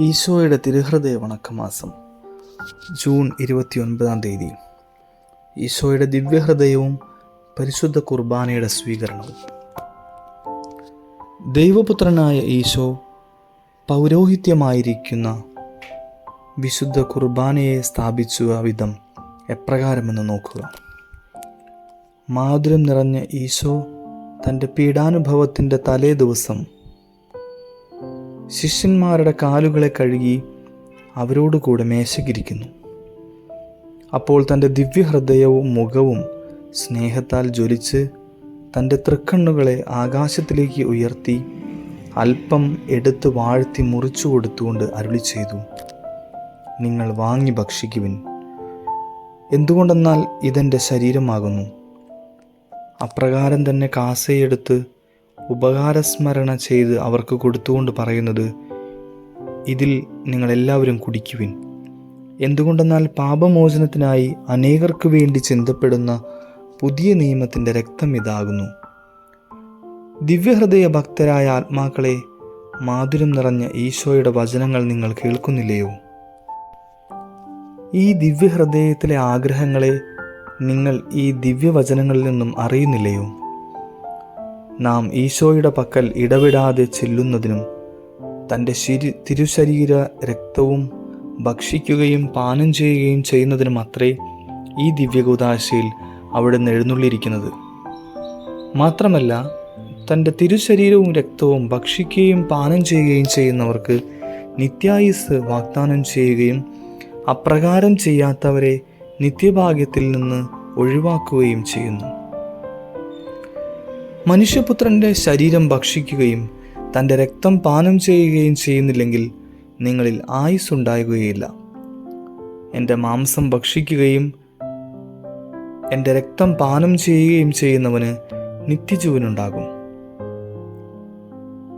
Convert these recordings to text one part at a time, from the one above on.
ഈശോയുടെ തിരുഹൃദയ വണക്കമാസം ജൂൺ ഇരുപത്തിയൊൻപതാം തീയതി. ഈശോയുടെ ദിവ്യഹൃദയവും പരിശുദ്ധ കുർബാനയുടെ സ്വീകരണവും. ദൈവപുത്രനായ ഈശോ പൗരോഹിത്യമായിരിക്കുന്ന വിശുദ്ധ കുർബാനയെ സ്ഥാപിച്ച വിധം എപ്രകാരമെന്ന് നോക്കുക. മാധുരം നിറഞ്ഞ ഈശോ തന്റെ പീഡാനുഭവത്തിന്റെ തലേ ദിവസം ശിഷ്യന്മാരുടെ കാലുകളെ കഴുകി അവരോടുകൂടെ മേശകിരിക്കുന്നു അപ്പോൾ തന്റെ ദിവ്യഹൃദയവും മുഖവും സ്നേഹത്താൽ ജ്വലിച്ച് തന്റെ തൃക്കണ്ണുകളെ ആകാശത്തിലേക്ക് ഉയർത്തി അല്പം എടുത്ത് വാഴ്ത്തി മുറിച്ചു കൊടുത്തുകൊണ്ട് അരുളി ചെയ്തു നിങ്ങൾ വാങ്ങി ഭക്ഷിക്കുവിൻ. എന്തുകൊണ്ടെന്നാൽ ഇതെന്റെ ശരീരമാകുന്നു. അപ്രകാരം തന്നെ കാസയെടുത്ത് ഉപകാരസ്മരണ ചെയ്ത് അവർക്ക് കൊടുത്തുകൊണ്ട് പറയുന്നത് ഇതിൽ നിങ്ങളെല്ലാവരും കുടിക്കുവിൻ. എന്തുകൊണ്ടെന്നാൽ പാപമോചനത്തിനായി അനേകർക്ക് വേണ്ടി ചിന്തപ്പെടുന്ന പുതിയ നിയമത്തിന്റെ രക്തം ഇതാകുന്നു. ദിവ്യഹൃദയ ഭക്തരായ ആത്മാക്കളെ മാധുരം നിറഞ്ഞ ഈശോയുടെ വചനങ്ങൾ നിങ്ങൾ കേൾക്കുന്നില്ലയോ? ഈ ദിവ്യഹൃദയത്തിലെ ആഗ്രഹങ്ങളെ നിങ്ങൾ ഈ ദിവ്യവചനങ്ങളിൽ നിന്നും അറിയുന്നില്ലയോ? നാം ഈശോയുടെ പക്കൽ ഇടവിടാതെ ചെല്ലുന്നതിനും തന്റെ ശരി തിരുശരീര രക്തവും ഭക്ഷിക്കുകയും പാനം ചെയ്യുകയും ചെയ്യുന്നതിനും അത്രേ ഈ ദിവ്യകൂതാശയിൽ അവിടെ എഴുന്നള്ളിയിരിക്കുന്നത്. മാത്രമല്ല തന്റെ തിരുശരീരവും രക്തവും ഭക്ഷിക്കുകയും പാനം ചെയ്യുകയും ചെയ്യുന്നവർക്ക് നിത്യായുസ് വാഗ്ദാനം ചെയ്യുകയും അപ്രകാരം ചെയ്യാത്തവരെ നിത്യഭാഗ്യത്തിൽ നിന്ന് ഒഴിവാക്കുകയും ചെയ്യുന്നു. മനുഷ്യപുത്രന്റെ ശരീരം ഭക്ഷിക്കുകയും തന്റെ രക്തം പാനം ചെയ്യുകയും ചെയ്യുന്നില്ലെങ്കിൽ നിങ്ങളിൽ ആയുസ് ഉണ്ടാകുകയില്ല എന്റെ മാംസം ഭക്ഷിക്കുകയും എന്റെ രക്തം പാനം ചെയ്യുകയും ചെയ്യുന്നവന് നിത്യജീവനുണ്ടാകും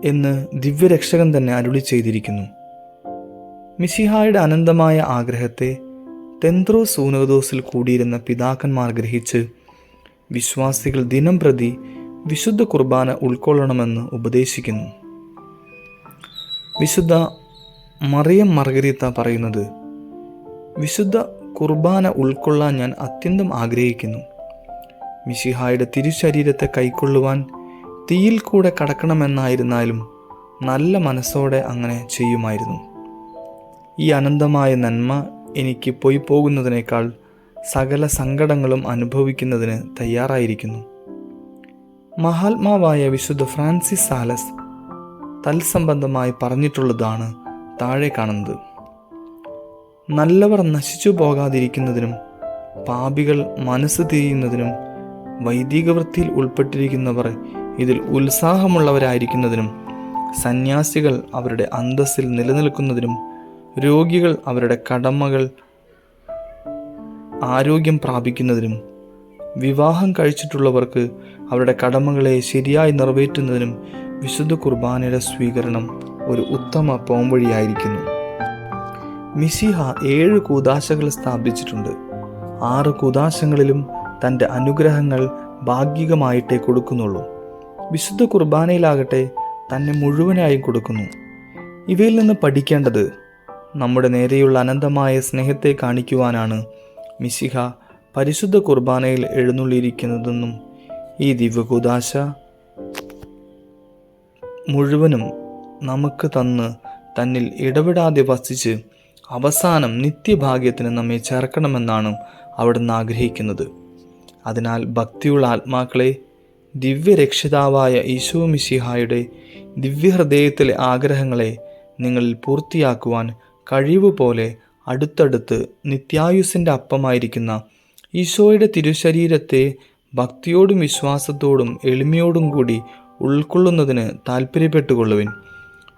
എന്ന് ദിവ്യരക്ഷകൻ തന്നെ അരുളി ചെയ്തിരിക്കുന്നു. മിശിഹായുടെ അനന്തമായ ആഗ്രഹത്തെ തെന്ത്രോ സൂനോദോസിൽ കൂടിയിരുന്ന പിതാക്കന്മാർ ഗ്രഹിച്ച് വിശ്വാസികൾ ദിനം പ്രതി വിശുദ്ധ കുർബാന ഉൾക്കൊള്ളണമെന്ന് ഉപദേശിക്കുന്നു. വിശുദ്ധ മറിയം മർഗരീത്ത പറയുന്നത് വിശുദ്ധ കുർബാന ഉൾക്കൊള്ളാൻ ഞാൻ അത്യന്തം ആഗ്രഹിക്കുന്നു. മിശിഹായുടെ തിരുശരീരത്തെ കൈക്കൊള്ളുവാൻ തീയിൽ കൂടെ കടക്കണമെന്നായിരുന്നാലും നല്ല മനസ്സോടെ അങ്ങനെ ചെയ്യുമായിരുന്നു. ഈ അനന്തമായ നന്മ എനിക്ക് പോയി പോകുന്നതിനേക്കാൾ സകല സങ്കടങ്ങളും അനുഭവിക്കുന്നതിന് തയ്യാറായിരിക്കുന്നു. മഹാത്മാവായ വിശുദ്ധ ഫ്രാൻസിസ് സാലസ് തൽസംബന്ധമായി പറഞ്ഞിട്ടുള്ളതാണ് താഴെ കാണുന്നത്. നല്ലവർ നശിച്ചു പോകാതിരിക്കുന്നതിനും പാപികൾ മനസ്സ് തിരിയുന്നതിനും വൈദിക വൃത്തിയിൽ ഉൾപ്പെട്ടിരിക്കുന്നവർ ഇതിൽ ഉത്സാഹമുള്ളവരായിരിക്കുന്നതിനും സന്യാസികൾ അവരുടെ അന്തസ്സിൽ നിലനിൽക്കുന്നതിനും രോഗികൾ അവരുടെ കടമകൾ ആരോഗ്യം പ്രാപിക്കുന്നതിനും വിവാഹം കഴിച്ചിട്ടുള്ളവർക്ക് അവരുടെ കടമകളെ ശരിയായി നിറവേറ്റുന്നതിനും വിശുദ്ധ കുർബാനയുടെ സ്വീകരണം ഒരു ഉത്തമ പോംവഴിയായിരിക്കുന്നു. മിസിഹ ഏഴ് കൂതാശകൾ സ്ഥാപിച്ചിട്ടുണ്ട്. ആറ് കൂതാശങ്ങളിലും തന്റെ അനുഗ്രഹങ്ങൾ ഭാഗികമായിട്ടേ കൊടുക്കുന്നുള്ളൂ. വിശുദ്ധ കുർബാനയിലാകട്ടെ തന്നെ മുഴുവനായും കൊടുക്കുന്നു. ഇവയിൽ നിന്ന് പഠിക്കേണ്ടത് നമ്മുടെ നേരെയുള്ള അനന്തമായ സ്നേഹത്തെ കാണിക്കുവാനാണ് മിശിഹ പരിശുദ്ധ കുർബാനയിൽ എഴുന്നള്ളിയിരിക്കുന്നതെന്നും ഈ ദിവ്യകൂദാശ മുഴുവനും നമുക്ക് തന്ന് തന്നിൽ ഇടപെടാതെ വസിച്ച് അവസാനം നിത്യഭാഗ്യത്തിന് നമ്മെ ചേർക്കണമെന്നാണ് അവിടുന്ന് ആഗ്രഹിക്കുന്നത്. അതിനാൽ ഭക്തിയുള്ള ആത്മാക്കളെ ദിവ്യരക്ഷിതാവായ ഈശോ മിശിഹായുടെ ദിവ്യഹൃദയത്തിലെ ആഗ്രഹങ്ങളെ നിങ്ങളിൽ പൂർത്തിയാക്കുവാൻ കഴിവ് പോലെ അടുത്തടുത്ത് നിത്യായുസിന്റെ അപ്പമായിരിക്കുന്ന ഈശോയുടെ തിരുശരീരത്തെ ഭക്തിയോടും വിശ്വാസത്തോടും എളിമയോടും കൂടി ഉൾക്കൊള്ളുന്നതിന് താല്പര്യപ്പെട്ടുകൊള്ളുവിൻ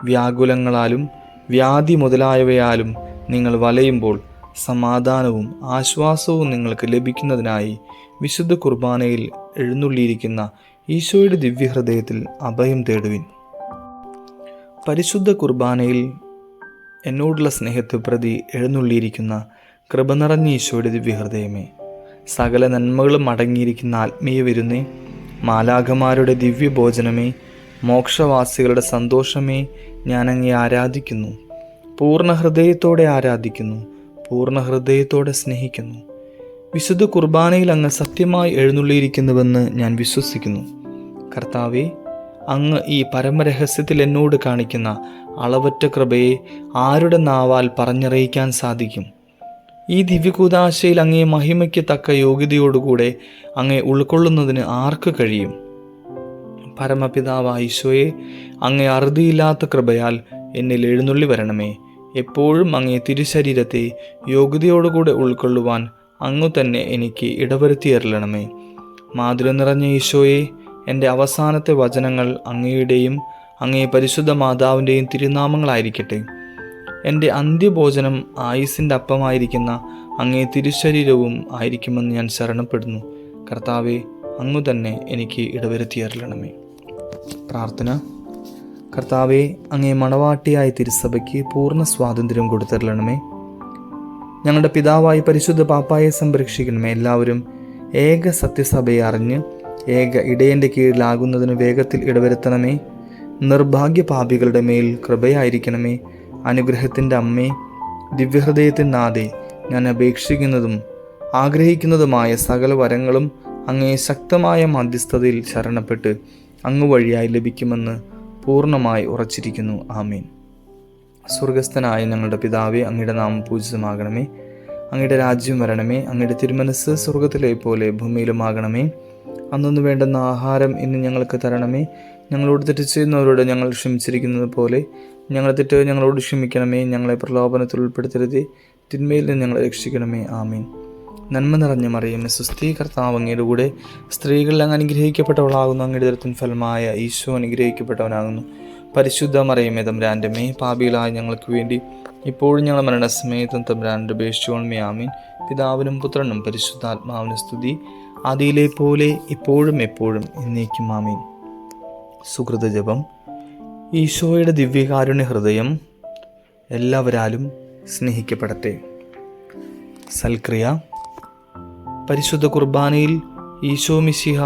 വ്യാകുലങ്ങളാലും വ്യാധി മുതലായവയാലും നിങ്ങൾ വലയുമ്പോൾ സമാധാനവും ആശ്വാസവും നിങ്ങൾക്ക് ലഭിക്കുന്നതിനായി വിശുദ്ധ കുർബാനയിൽ എഴുന്നള്ളിയിരിക്കുന്ന ഈശോയുടെ ദിവ്യഹൃദയത്തിൽ അഭയം തേടുവിൻ. പരിശുദ്ധ കുർബാനയിൽ എന്നോടുള്ള സ്നേഹത്തെ പ്രതി എഴുന്നള്ളിയിരിക്കുന്ന കൃപ നിറഞ്ഞ ഈശോയുടെ ദിവ്യഹൃദയമേ. സകല നന്മകളും അടങ്ങിയിരിക്കുന്ന ആത്മീയ വിരുന്നേ മാലാഖമാരുടെ ദിവ്യഭോജനമേ മോക്ഷവാസികളുടെ സന്തോഷമേ ഞാൻ അങ്ങേ ആരാധിക്കുന്നു. പൂർണ ഹൃദയത്തോടെ ആരാധിക്കുന്നു പൂർണ ഹൃദയത്തോടെ സ്നേഹിക്കുന്നു. വിശുദ്ധ കുർബാനയിൽ അങ്ങ് സത്യമായി എഴുന്നള്ളിയിരിക്കുന്നുവെന്ന് ഞാൻ വിശ്വസിക്കുന്നു. കർത്താവെ അങ്ങ് ഈ പരമരഹസ്യത്തിൽ എന്നോട് കാണിക്കുന്ന അളവറ്റ കൃപയെ ആരുടെ നാവാൽ പറഞ്ഞറിയിക്കാൻ സാധിക്കും? ഈ ദിവ്യകൂതാശയിൽ അങ്ങേ മഹിമയ്ക്ക് തക്ക യോഗ്യതയോടുകൂടെ അങ്ങേ ഉൾക്കൊള്ളുന്നതിന് ആർക്ക് കഴിയും? പരമപിതാവ് ഈശോയെ അങ്ങേ അറുതിയില്ലാത്ത കൃപയാൽ എന്നിൽ എഴുന്നള്ളി വരണമേ. എപ്പോഴും അങ്ങേ തിരുശരീരത്തെ യോഗ്യതയോടുകൂടെ ഉൾക്കൊള്ളുവാൻ അങ്ങു തന്നെ എനിക്ക് ഇടവരുത്തിയരളണമേ മാധുരം നിറഞ്ഞ ഈശോയെ എന്റെ അവസാനത്തെ വചനങ്ങൾ അങ്ങയുടെയും അങ്ങേ പരിശുദ്ധ മാതാവിന്റെയും തിരുനാമങ്ങളായിരിക്കട്ടെ. എന്റെ അന്ത്യഭോജനം ആയുസിന്റെ അപ്പമായിരിക്കുന്ന അങ്ങേ തിരുശരീരവും ആയിരിക്കുമെന്ന് ഞാൻ ശരണപ്പെടുന്നു. കർത്താവെ അങ്ങു തന്നെ എനിക്ക് ഇടവരുത്തിയറിയണമേ പ്രാർത്ഥന. കർത്താവെ അങ്ങേ മണവാട്ടിയായ തിരുസഭയ്ക്ക് പൂർണ സ്വാതന്ത്ര്യം കൊടുത്തരളണമേ. ഞങ്ങളുടെ പിതാവായി പരിശുദ്ധ പാപ്പായെ സംരക്ഷിക്കണമേ എല്ലാവരും. ഏക സത്യസഭയെ അറിഞ്ഞ് ഏക ഇടയന്റെ കീഴിലാകുന്നതിന് വേഗത്തിൽ ഇടവരുത്തണമേ. നിർഭാഗ്യ പാപികളുടെ മേൽ കൃപയായിരിക്കണമേ. അനുഗ്രഹത്തിന്റെ അമ്മേ ദിവ്യഹൃദയത്തിൻ നാഥേ ഞാൻ അപേക്ഷിക്കുന്നതും ആഗ്രഹിക്കുന്നതുമായ സകല വരങ്ങളും അങ്ങേ ശക്തമായ മധ്യസ്ഥതയിൽ ശരണപ്പെട്ട് അങ്ങ് വഴിയായി ലഭിക്കുമെന്ന് പൂർണമായി ഉറച്ചിരിക്കുന്നു. ആമീൻ. സ്വർഗസ്ഥനായ ഞങ്ങളുടെ പിതാവേ അങ്ങയുടെ നാമം പൂജിതമാകണമേ. അങ്ങയുടെ രാജ്യം വരണമേ. അങ്ങയുടെ തിരുമനസ് സ്വർഗത്തിലെ പോലെ ഭൂമിയിലുമാകണമേ. അന്നൊന്നു വേണ്ടുന്ന ആഹാരം ഇന്ന് ഞങ്ങൾക്ക് തരണമേ. ഞങ്ങളോട് തെറ്റ് ചെയ്യുന്നവരോട് ഞങ്ങൾ ക്ഷമിച്ചിരിക്കുന്നത് പോലെ ഞങ്ങളെ തെറ്റ് ഞങ്ങളോട് ക്ഷമിക്കണമേ ഞങ്ങളെ പ്രലോഭനത്തിൽ ഉൾപ്പെടുത്തരുത് തിന്മയിൽ നിന്ന് ഞങ്ങളെ രക്ഷിക്കണമേ ആമീൻ. നന്മ നിറഞ്ഞ മറിയമേ സുസ്ഥീ കർത്താവ് അങ്ങയുടെ കൂടെ സ്ത്രീകളിൽ അങ്ങ് അനുഗ്രഹിക്കപ്പെട്ടവളാകുന്നു അങ്ങയുടെ തരത്തിൻ ഫലമായ ഈശോ അനുഗ്രഹിക്കപ്പെട്ടവനാകുന്നു. പരിശുദ്ധ മറിയമേ തമ്പ്രാന്റെ മേ പാപികളായ ഞങ്ങൾക്ക് വേണ്ടി ഇപ്പോഴും ഞങ്ങൾ മരണസമയത്തും തമ്പ്രാന്റെ ഉപേക്ഷിച്ചോൺമേ ആമീൻ. പിതാവിനും പുത്രനും പരിശുദ്ധാത്മാവിനും സ്തുതി. ആദിയിലെ പോലെ ഇപ്പോഴും എപ്പോഴും എന്നേക്കും ആമീൻ. സുഹൃത ജപം ഈശോയുടെ ദിവ്യകാരുണ്യ ഹൃദയം എല്ലാവരാലും സ്നേഹിക്കപ്പെടട്ടെ. സൽക്രിയ. പരിശുദ്ധ കുർബാനയിൽ ഈശോ മിശിഹ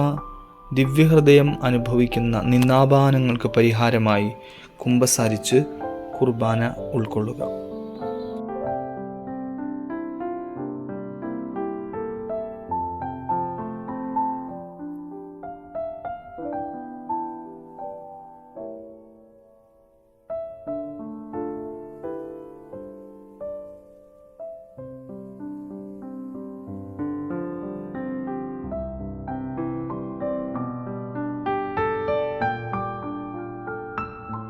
ദിവ്യഹൃദയം അനുഭവിക്കുന്ന നിന്നാപാനങ്ങൾക്ക് പരിഹാരമായി കുമ്പസാരിച്ച് കുർബാന ഉൾക്കൊള്ളുക.